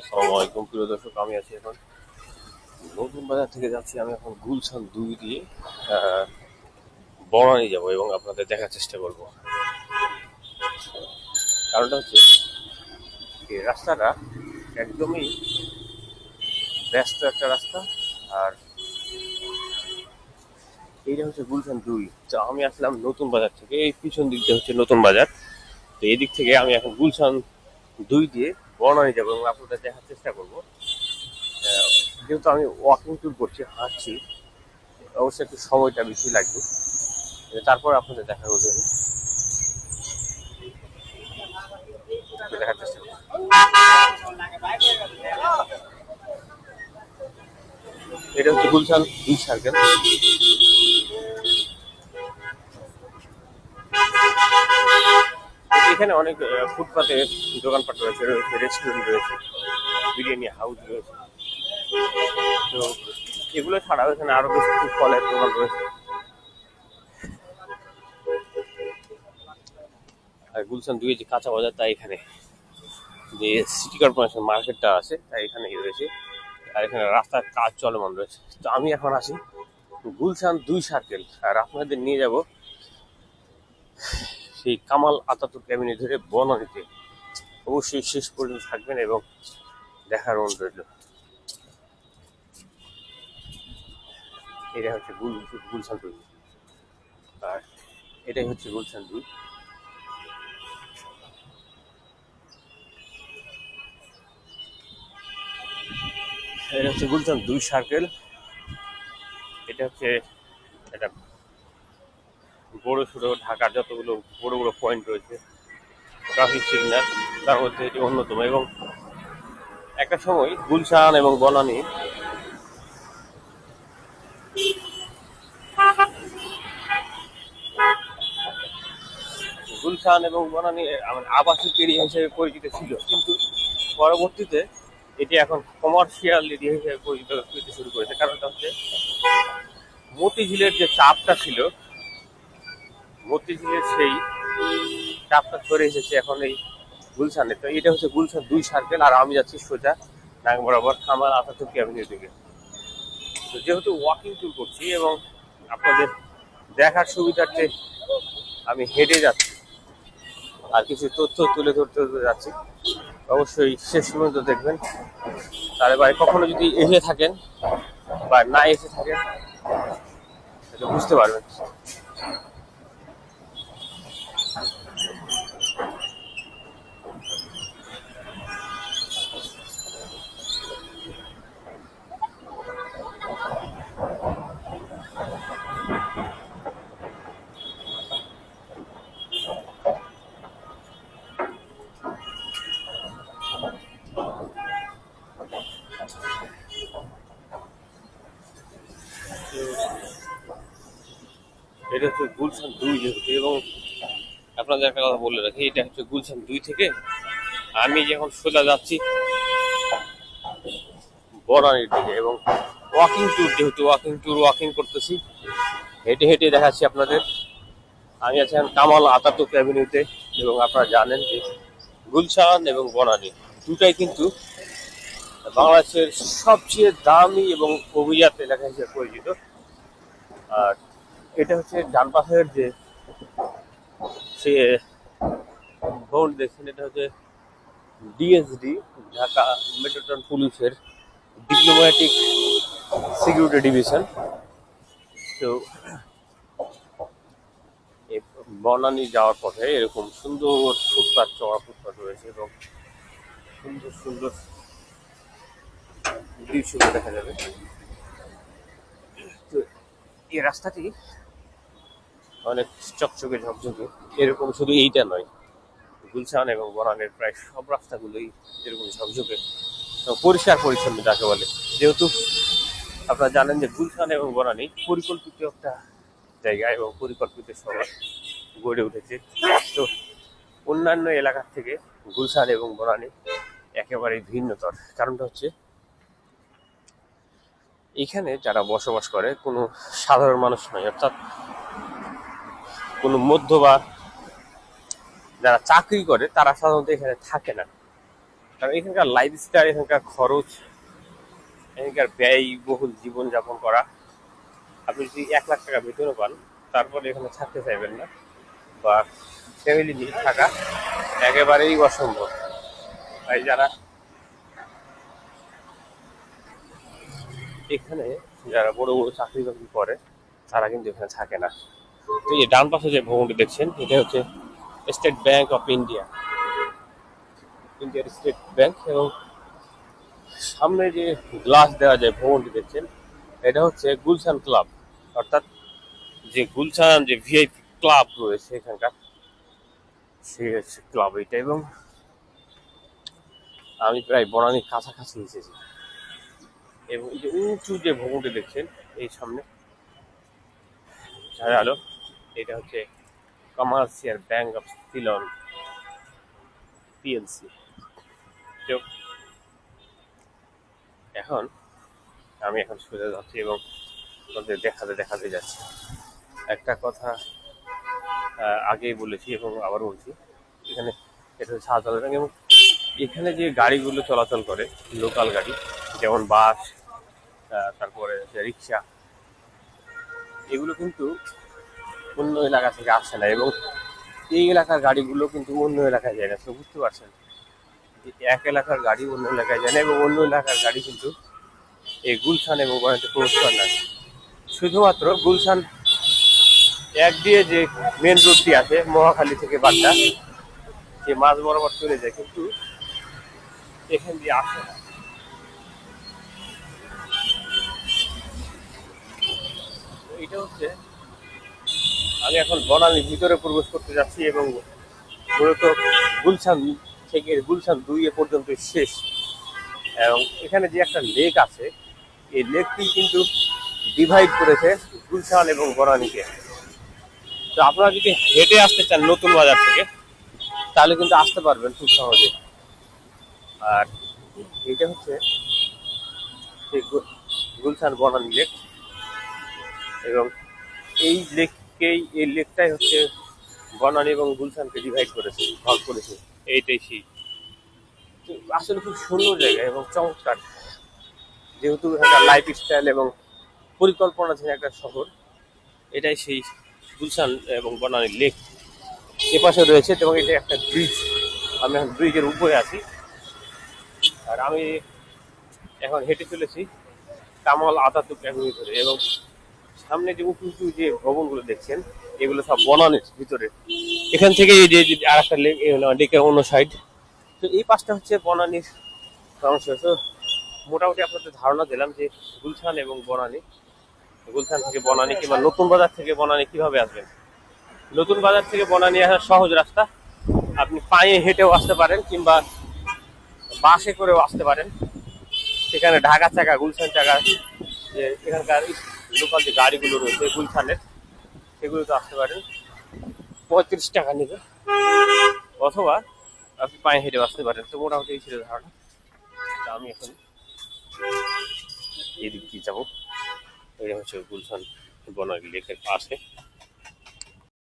আসসালামু আলাইকুম, প্রিয় দর্শক, আমি আছি এখন নতুন বাজার থেকে যাচ্ছি। আমি এখন গুলশান দুই দিয়ে বনানী যাব এবং আপনাদের দেখার চেষ্টা করব। কারণটা হচ্ছে, এই রাস্তাটা একদমই ব্যস্ত একটা রাস্তা, আর এইটা হচ্ছে গুলশান দুই। তো আমি আসলাম নতুন বাজার থেকে, এই পিছন দিকটা হচ্ছে নতুন বাজার। তো এই দিক থেকে আমি এখন গুলশান দুই দিয়ে বর্ণানি যাব এবং আপনাদের দেখার চেষ্টা করব। যেহেতু আমি ওয়াকিং ট্যুর করছি, হাঁটছি, অবশ্যই একটু সময়টা বেশি লাগবে। তারপর আপনাদের দেখা করবে দেখার চেষ্টা এটা হচ্ছে গুলশান দুই সার্কেল এখানে অনেক ফুটপাতে দোকানপাট রয়েছে রয়েছে রেস্টুরেন্ট রয়েছে, বিরিয়ানি হাউস রয়েছে। তো এগুলো ছাড়াও এখানে আরও বেশ কিছু ফলের দোকান রয়েছে। আর গুলশান দুই যে কাঁচা বাজার, তাই এখানে যে সিটি কর্পোরেশন মার্কেটটা আছে, তাই এখানেই রয়েছে। আর এখানে রাস্তার কাজ চলমান রয়েছে। তো আমি এখন আসি গুলশান দুই সার্কেল আর আপনাদের নিয়ে যাব সেই কামাল আতাতুর ক্যাবিনে ধরে বনানীতে অবশ্যই শেষ পর্যন্ত থাকবেন এবং দেখার অনুরোধ। রইল এটা হচ্ছে গুল, গুলশান দুই। আর এটাই হচ্ছে গুলশান দুই। এটা হচ্ছে গুলশান দুই সার্কেল এটা হচ্ছে একটা বড় সড়ো ঢাকার যতগুলো বড় বড় পয়েন্ট রয়েছে ট্রাফিক সিগন্যাল তার মধ্যে এটি অন্যতম এবং একটা সময় গুলশান এবং বনানী গুলশান এবং বনানী আবাসিক এরিয়া হিসেবে পরিচিত ছিল, কিন্তু পরবর্তীতে এটি এখন কমার্শিয়াল এরিয়া হিসেবে পরিচিত শুরু করেছে। কারণটা হচ্ছে মতিঝিলের যে চাপটা ছিল মতিঝিলের সেই চাপটা সরে এসেছে এখন এই গুলশানে। তো এটা হচ্ছে গুলশান দুই সার্কেল আর আমি যাচ্ছি সোজা নাং বরাবর খামার আতাতুর্কি অ্যাভিনিউ দিকে। তো যেহেতু ওয়াকিং ট্যুর করছি এবং আপনাদের দেখার সুবিধার্থে আমি হেঁটে যাচ্ছি, আর কিছু তথ্য তুলে ধরতে যাচ্ছি, অবশ্যই শেষ পর্যন্ত দেখবেন। তাহলে ভাই, কখনো যদি এসে থাকেন বা না এসে থাকেন বুঝতে পারবেন। এটা হচ্ছে গুলশান দুই যেহেতু, এবং আপনাদের একটা কথা বলে রাখি, এটা হচ্ছে গুলশান দুই থেকে আমি যখন সোজা যাচ্ছি বরানির দিকে, এবং ওয়াকিং ট্যুর যেহেতু ওয়াকিং ট্যুর ওয়াকিং করতেছি, হেঁটে হেঁটে দেখাচ্ছি আপনাদের। আমি আছি এখন কামাল আতাতুক অ্যাভিনিউতে এবং আপনারা জানেন যে গুলশান এবং বনানী দুটাই কিন্তু বাংলাদেশের সবচেয়ে দামি এবং অভিজাত এলাকা হিসেবে পরিচিত। আর এটা হচ্ছে ডান পাশের যে সে বোর্ড দেখছেন, এটা হচ্ছে ডিএসডি ঢাকা মেট্রোটন পুলিশের ডিপ্লোম্যাটিক সিকিউরিটি ডিভিশন তো বনানী যাওয়ার পথে এরকম সুন্দর ফুটপাথ চড়া ফুটপাথ রয়েছে এবং সুন্দর সুন্দর দৃশ্যগুলো দেখা যাবে। তো এই রাস্তাটি অনেক চকচকে ঝকঝকে। এরকম শুধু এইটা নয়, গুলশান এবং বনানের প্রায় সব রাস্তাগুলোই এরকম ঝকঝকে পরিষ্কার পরিচ্ছন্ন যাকে বলে। যেহেতু আপনারা জানেন যে গুলশান এবং বনানী পরিকল্পিত একটা জায়গা এবং পরিকল্পিত শহর গড়ে উঠেছে। তো অন্যান্য এলাকার থেকে গুলশান এবং বনানী একেবারেই ভিন্নতর। কারণটা হচ্ছে, এখানে যারা বসবাস করে কোনো সাধারণ মানুষ নয়, অর্থাৎ কোনো মধ্য বা যারা চাকরি করে, তারা সাধারণত এখানে থাকে না। কারণ এখানকার লাইফস্টাইল এখানকার খরচ, এখানকার ব্যয়বহুল জীবনযাপন করা, আপনি যদি এক লাখ টাকা বেতনও পান, তারপরে এখানে থাকতে চাইবেন না বা ফ্যামিলি নিয়ে থাকা একেবারেই অসম্ভব। তাই যারা এখানে যারা বড় বড় চাকরি বাকরি করে, তারা কিন্তু এখানে থাকে না। তো এই ডান পাশে যে ভবনটি দেখছেন, এটা হচ্ছে স্টেট ব্যাংক অফ ইন্ডিয়া ইন্ডিয়ার স্টেট ব্যাংক এবং সামনে যে গ্লাস দেওয়া যায় ভবনটি দেখছেন, এটা হচ্ছে গুলশান ক্লাব। অর্থাৎ যে গুলশান যে ভিআইপি ক্লাব রয়েছে এখানকার, সে হচ্ছে ক্লাব এটা এবং আমি প্রায় বনানির কাছাকাছি এসেছি। এবং এই যে উঁচু যে ভবনটি দেখছেন, এই সামনে ঝাড় আলো এটা হচ্ছে commercial bank of Ceylon PLC এখন আমি এখন সোজা যাচ্ছি এবং আপনাদের দেখাতে দেখাতে যাচ্ছি। একটা কথা আগেই বলেছি এবং আবার বলছি, এখানে এটা হচ্ছে শাহজালাল ব্যাংক এবং এখানে যে গাড়িগুলো চলাচল করে লোকাল গাড়ি, যেমন বাস তারপরে রিক্সা, এগুলো কিন্তু অন্য এলাকা থেকে আসে না এবং এই এলাকার গাড়িগুলো কিন্তু অন্য এলাকায় যায় না বুঝতে পারছেন? যে এক এলাকার গাড়ি অন্য এলাকায় যায় না এবং অন্য এলাকার গাড়ি কিন্তু এই গুলশান এবং বনানীতে প্রবেশ করে না। শুধুমাত্র গুলশান এক দিয়ে যে মেন রোডটি আছে, মহাখালী থেকে বাড্ডা, যে মাছ বরাবর চলে যায়, কিন্তু এখান দিয়ে আসে না। এটা হচ্ছে আমি এখন বনানীর ভিতরে প্রবেশ করতে যাচ্ছি এবং মূলত গুলশান থেকে গুলশান দুই এ পর্যন্ত শেষ। এবং এখানে যে একটা লেক আছে, এই লেকটি কিন্তু ডিভাইড করেছে গুলশান এবং বনানীকে। তো আপনারা যদি হেঁটে আসতে চান নতুন বাজার থেকে, তাহলে কিন্তু আসতে পারবেন খুব সহজে। আর এটা হচ্ছে গুলশান বনানী লেক। এবং এই লেককেই এই লেকটাই হচ্ছে বনানী এবং গুলশানকে ডিভাইড করেছে ভাগ করেছে। এইটাই সেই। আসলে খুব সুন্দর জায়গা এবং চমৎকার। যেহেতু একটা লাইফ স্টাইল এবং পরিকল্পনা পরিকল্পনাধীন একটা শহর এটাই সেই গুলশান এবং বনানী লেক এপাশে রয়েছে এবং এটা একটা ব্রিজ আমি এখন ব্রিজের উপরে আছি। আর আমি এখন হেঁটে চলেছি কামাল আতাতুক অ্যাভিনিউ ধরে এবং সামনে যে উঁচু উঁচু যে ভবনগুলো দেখছেন, এগুলো সব বনানীর ভিতরে। এখান থেকে এই যে আর একটা লেক অন্য সাইড তো এই পাশটা হচ্ছে বনানীর অংশ। তো মোটামুটি আপনাদের ধারণা দিলাম যে গুলশান এবং বনানি। গুলশান থেকে বনানি কিংবা নতুন বাজার থেকে বনানি কীভাবে আসবেন? নতুন বাজার থেকে বনানী আসার সহজ রাস্তা, আপনি পায়ে হেঁটেও আসতে পারেন কিংবা বাসে করেও আসতে পারেন। সেখানে ঢাকা চাকা, গুলশান চাকা, যে এখানকার লোকাল যে গাড়িগুলো রয়েছে গুলশানের সেগুলোতে আসতে পারেন। পঁয়ত্রিশ টাকা নেবে। অথবা আপনি পায়ে হেঁটে আসতে পারেন। তো মোটামুটি এই ছিল ধারণা। আমি এখন এদিক দিয়ে যাব। এটা হচ্ছে গুলশান বনাগ লেকের পাশে।